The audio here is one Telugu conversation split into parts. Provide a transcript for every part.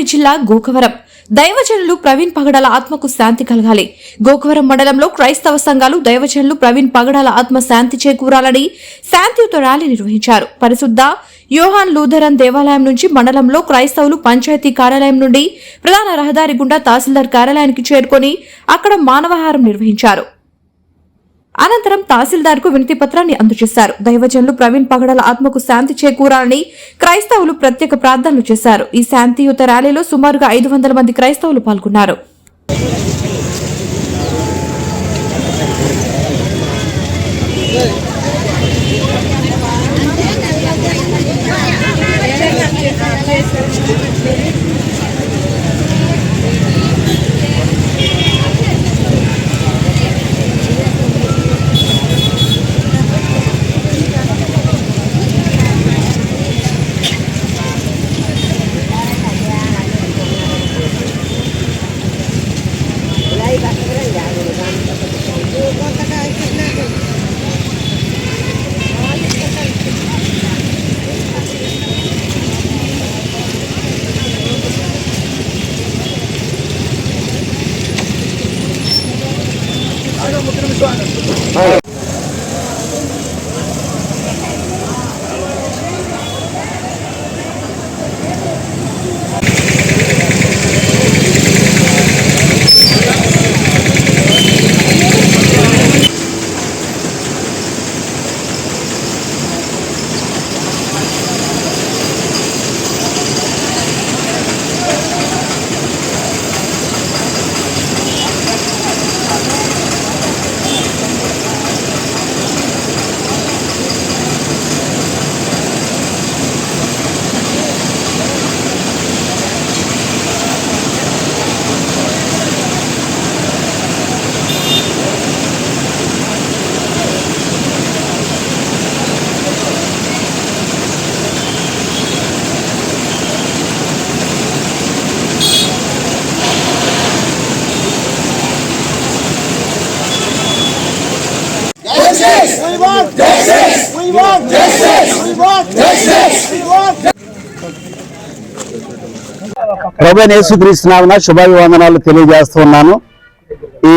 గోదావరి జిల్లా గోకవరం. దైవజనులు ప్రవీణ్ పగడాల ఆత్మకు శాంతి కలగాలి. గోకవరం మండలంలో క్రైస్తవ సంఘాలు దైవజనులు ప్రవీణ్ పగడాల ఆత్మ శాంతి చేకూరాలని శాంతియుత ర్యాలీ నిర్వహించారు. పరిశుద్ధ యోహాన్ లూథరన్ దేవాలయం నుంచి మండలంలో క్రైస్తవులు పంచాయతీ కార్యాలయం నుండి ప్రధాన రహదారి గుండా తహసీల్దార్ కార్యాలయానికి చేరుకొని అక్కడ మానవహారం నిర్వహించారు. అనంతరం తహసీల్దార్కు వినతి పత్రాన్ని అందజేశారు దైవజనులు ప్రవీణ్ పగడల ఆత్మకు శాంతి చేకూరాలని క్రైస్తవులు ప్రత్యేక ప్రార్థనలు చేశారు ఈ శాంతియుత ర్యాలీలో సుమారుగా ఐదు వందల మంది క్రైస్తవులు పాల్గొన్నారు Hey! Want justice! We want justice! We want justice! We want ప్రభు యేసుక్రీస్తునామన శుభాభివందనాలు తెలియజేస్తున్నాను ఈ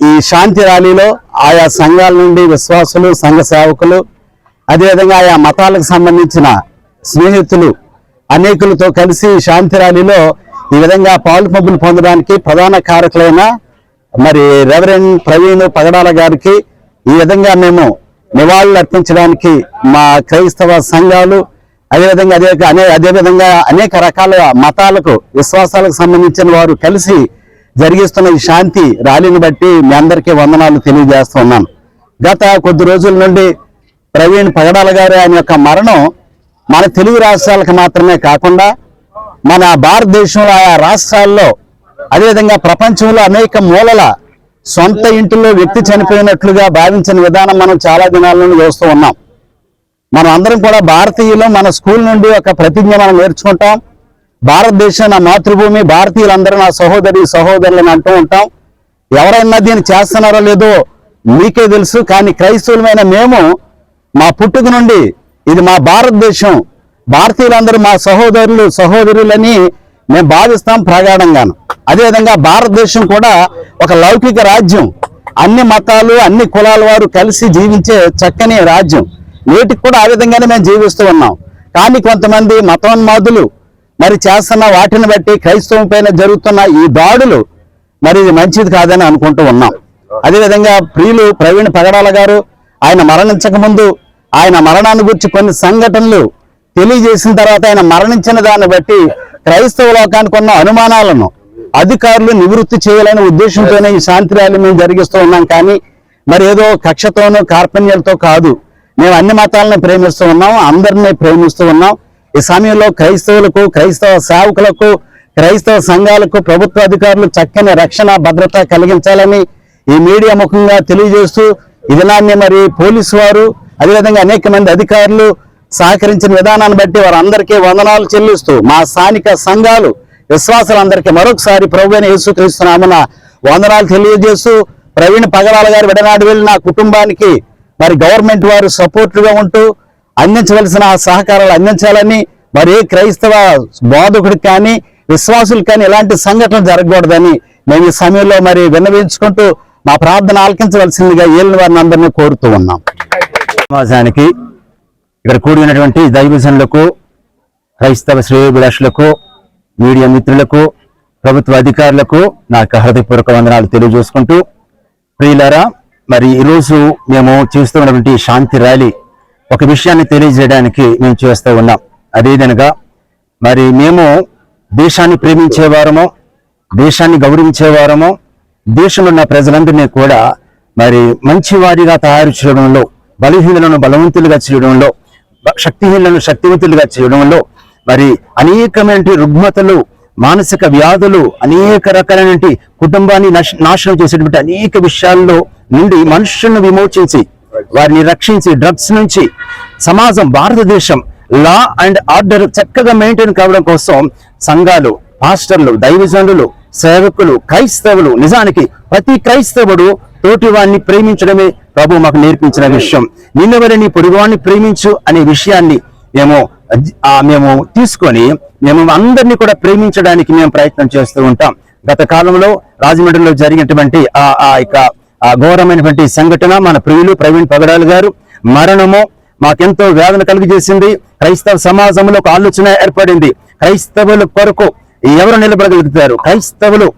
ఈ శాంతి ర్యాలీలో ఆయా సంఘాల నుండి విశ్వాసులు సంఘ సేవకులు అదేవిధంగా ఆయా మతాలకు సంబంధించిన స్నేహితులు అనేకులతో కలిసి శాంతి ర్యాలీలో ఈ విధంగా పాలు పంపులు పొందడానికి ప్రధాన కారకులైన మరి రెవరెండ్ ప్రవీణ్ పగడాల గారికి ఈ విధంగా మేము నివాళులు అర్పించడానికి మా క్రైస్తవ సంఘాలు అదేవిధంగా అదే అనే అదేవిధంగా అనేక రకాల మతాలకు విశ్వాసాలకు సంబంధించిన వారు కలిసి జరిగిస్తున్న ఈ శాంతి ర్యాలీని బట్టి మీ అందరికీ వందనాలు తెలియజేస్తున్నాను గత కొద్ది రోజుల నుండి ప్రవీణ్ పగడాల గారు ఆయన యొక్క మరణం మన తెలుగు రాష్ట్రాలకు మాత్రమే కాకుండా మన భారతదేశంలో ఆయా రాష్ట్రాల్లో అదేవిధంగా ప్రపంచంలో అనేక మూలల సొంత ఇంటిలో వ్యక్తి చనిపోయినట్లుగా భావించిన విధానం మనం చాలా దినాల నుండి చూస్తూ ఉన్నాం. మనం అందరం కూడా భారతీయులు మన స్కూల్ నుండి ఒక ప్రతిజ్ఞ మనం నేర్చుకుంటాం. భారతదేశం నా మాతృభూమి భారతీయులందరూ నా సహోదరి సహోదరులను అంటూ ఉంటాం. ఎవరైనా దీన్ని చేస్తున్నారో లేదో మీకే తెలుసు కానీ క్రైస్తవులమైన మేము మా పుట్టుక నుండి ఇది మా భారతదేశం. భారతీయులందరూ మా సహోదరులు సహోదరులని మేము బాధిస్తాం ప్రగాఢంగాను. అదేవిధంగా భారతదేశం కూడా ఒక లౌకిక రాజ్యం. అన్ని మతాలు అన్ని కులాల వారు కలిసి జీవించే చక్కని రాజ్యం. నేటికి కూడా ఆ విధంగానే మేము జీవిస్తూ ఉన్నాం. కానీ కొంతమంది మతోన్మాదులు మరి చేస్తున్న వాటిని బట్టి క్రైస్తవం పైన జరుగుతున్న ఈ దాడులు మరి ఇది మంచిది కాదని అనుకుంటూ ఉన్నాం. అదేవిధంగా ప్రియులు ప్రవీణ్ పగడాల గారు ఆయన మరణించక ముందు ఆయన మరణాన్ని గురించి కొన్ని సంఘటనలు తెలియజేసిన తర్వాత ఆయన మరణించిన దాన్ని బట్టి క్రైస్తవ లోకానికి ఉన్న అనుమానాలను అధికారులు నివృత్తి చేయాలనే ఉద్దేశంతోనే ఈ శాంతి ర్యాలీ మేము జరిగిస్తూ ఉన్నాం. కానీ మరి ఏదో కక్షతోనూ కార్పణ్యాలతో కాదు. మేము అన్ని మతాలను ప్రేమిస్తూ ఉన్నాం అందరినీ ప్రేమిస్తూ ఉన్నాం. ఈ సమయంలో క్రైస్తవులకు క్రైస్తవ సేవకులకు క్రైస్తవ సంఘాలకు ప్రభుత్వ అధికారులు చక్కని రక్షణ భద్రత కలిగించాలని ఈ మీడియా ముఖంగా తెలియజేస్తూ ఇదిలాన్ని మరి పోలీసు వారు అదేవిధంగా అనేక మంది అధికారులు సహకరించిన విధానాన్ని బట్టి వారందరికీ వందనాలు చెల్లిస్తూ మా స్థానిక సంఘాలు విశ్వాసులందరికీ మరొకసారి ప్రభు యేసుక్రీస్తునామన వందనాలు తెలియజేస్తూ ప్రవీణ్ పగడాల గారు విడనాడు వెళ్ళి నా కుటుంబానికి మరి గవర్నమెంట్ వారు సపోర్ట్గా ఉంటూ అందించవలసిన సహకారాలు అందించాలని మరి ఏ క్రైస్తవ బోధకుడికి కానీ విశ్వాసులు కానీ ఎలాంటి సంఘటన జరగకూడదని మేము ఈ సమయంలో మరి విన్నవించుకుంటూ మా ప్రార్థన ఆలకించవలసిందిగా ఏలిన వారిని అందరినీ కోరుతూ ఉన్నాం. సమాజానికి ఇక్కడ కూడినటువంటి దైవజనులకు క్రైస్తవ శ్రేయోభిలాషులకు మీడియా మిత్రులకు ప్రభుత్వ అధికారులకు నా యొక్క హృదయపూర్వక వందనాలు తెలియజేసుకుంటూ ప్రియులారా మరి ఈరోజు మేము చేస్తున్నటువంటి శాంతి ర్యాలీ ఒక విషయాన్ని తెలియజేయడానికి మేము చేస్తూ ఉన్నాం. అదేదనగా మరి మేము దేశాన్ని ప్రేమించేవారము దేశాన్ని గౌరవించేవారము దేశంలో ఉన్న ప్రజలందరినీ కూడా మరి మంచివారిగా తయారు చేయడంలో బలహీనులను బలవంతులుగా చేయడంలో శక్తిహీనులను శక్తివంతులుగా చేయడంలో మరి అనేకమైన రుగ్మతలు మానసిక వ్యాధులు అనేక రకాలైనటువంటి కుటుంబాన్ని నాశనం చేసేటువంటి అనేక విషయాల్లో నుండి మనుషులను విమోచించి వారిని రక్షించి డ్రగ్స్ నుంచి సమాజం భారతదేశం లా అండ్ ఆర్డర్ చక్కగా మెయింటైన్ కావడం కోసం సంఘాలు పాస్టర్లు దైవజనులు సేవకులు క్రైస్తవులు నిజానికి ప్రతి క్రైస్తవుడు తోటి వారిని ప్రేమించడమే ప్రభు మాకు నేర్పించిన విషయం. నిన్నవరిని పొరుగువాన్ని ప్రేమించు అనే విషయాన్ని మేము మేము తీసుకొని మేము అందరినీ కూడా ప్రేమించడానికి మేము ప్రయత్నం చేస్తూ ఉంటాం. గత కాలంలో రాజమండ్రిలో జరిగినటువంటి ఆ ఆ యొక్క ఘోరమైనటువంటి సంఘటన మన ప్రియులు ప్రవీణ్ పగడాలు గారు మరణము మాకెంతో వేదన కలిగజేసింది. క్రైస్తవ సమాజంలో ఒక ఆలోచన ఏర్పడింది. క్రైస్తవుల కొరకు ఎవరు నిలబడగలుగుతారు? క్రైస్తవులు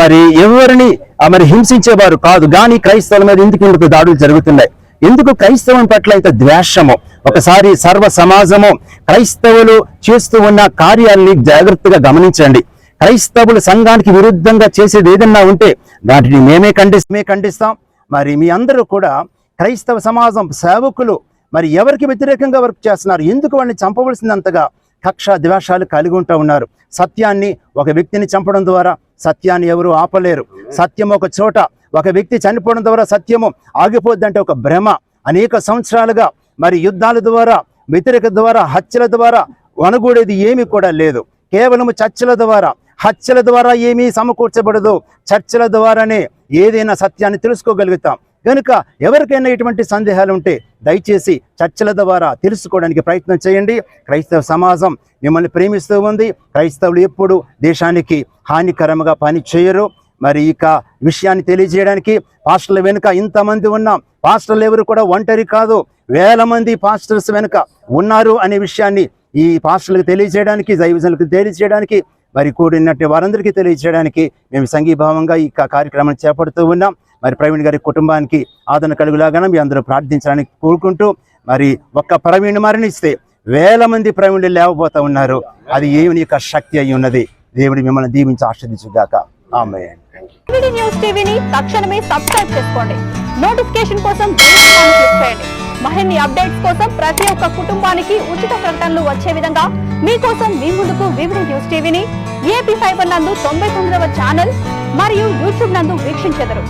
మరి ఎవరిని మరి హింసించేవారు కాదు. కానీ క్రైస్తవుల మీద ఎందుకు ఇందుకు దాడులు జరుగుతున్నాయి? ఎందుకు క్రైస్తవం పట్ల ఇంత ద్వేషము? ఒకసారి సర్వ సమాజము క్రైస్తవులు చేస్తూ ఉన్న కార్యాలని జాగ్రత్తగా గమనించండి. క్రైస్తవులు సంఘానికి విరుద్ధంగా చేసేది ఏదన్నా ఉంటే దాటిని మేమే ఖండిస్తే ఖండిస్తాం. మరి మీ అందరూ కూడా క్రైస్తవ సమాజం సేవకులు మరి ఎవరికి వ్యతిరేకంగా వర్క్ చేస్తున్నారు? ఎందుకు వాళ్ళని చంపవలసిందంతగా కక్ష ద్వేషాలు కలిగి ఉంటూ ఉన్నారు. సత్యాన్ని ఒక వ్యక్తిని చంపడం ద్వారా సత్యాన్ని ఎవరు ఆపలేరు. సత్యం ఒక చోట ఒక వ్యక్తి చనిపోవడం ద్వారా సత్యము ఆగిపోద్దంటే ఒక భ్రమ. అనేక సంవత్సరాలుగా మరి యుద్ధాల ద్వారా వ్యతిరేక ద్వారా హత్యల ద్వారా వనగూడేది ఏమీ కూడా లేదు. కేవలము చర్చల ద్వారా హత్యల ద్వారా ఏమీ సమకూర్చబడదు. చర్చల ద్వారానే ఏదైనా సత్యాన్ని తెలుసుకోగలుగుతాం. కనుక ఎవరికైనా ఇటువంటి సందేహాలు ఉంటే దయచేసి చర్చల ద్వారా తెలుసుకోవడానికి ప్రయత్నం చేయండి. క్రైస్తవ సమాజం మిమ్మల్ని ప్రేమిస్తూ ఉంది. క్రైస్తవులు ఎప్పుడు దేశానికి హానికరంగా పని చేయరు మరి ఇక విషయాన్ని తెలియజేయడానికి పాస్టర్ల వెనుక ఇంతమంది ఉన్నాం. పాస్టర్లు ఎవరు కూడా ఒంటరి కాదు. వేల మంది పాస్టర్స్ వెనుక ఉన్నారు అనే విషయాన్ని ఈ పాస్టర్లకు తెలియజేయడానికి దైవజనులకు తెలియజేయడానికి మరి కూడినట్టు వారందరికీ తెలియజేయడానికి మేము సంఘీభావంగా ఈ కార్యక్రమాన్ని చేపడుతూ ఉన్నాం. మరి ప్రవీణ్ గారి కుటుంబానికి ఆదరణ కలుగులాగానే మీ అందరూ ప్రార్థించడానికి కోరుకుంటూ మరి ఒక్క ప్రవీణ్ మరణిస్తే వేల మంది ప్రవీణులు లేవబోతూ ఉన్నారు. అది ఏమి యొక్క శక్తి అయి ఉన్నది? దేవుడి మిమ్మల్ని దీవించి ఆస్వాదించుగాక ఆమె న్యూస్ టీవీని తక్షణమే సబ్స్క్రైబ్ చేసుకోండి. నోటిఫికేషన్ కోసం క్లిక్ చేయండి. మరిన్ని అప్డేట్స్ కోసం ప్రతి ఒక్క కుటుంబానికి ఉచిత ప్రకటనలు వచ్చే విధంగా మీకోసం మీ ముందుకు వివిధ న్యూస్ టీవీని ఏపీ ఫైబర్ నందు తొంభై తొమ్మిదవ ఛానల్ మరియు యూట్యూబ్ నందు వీక్షించెదరు.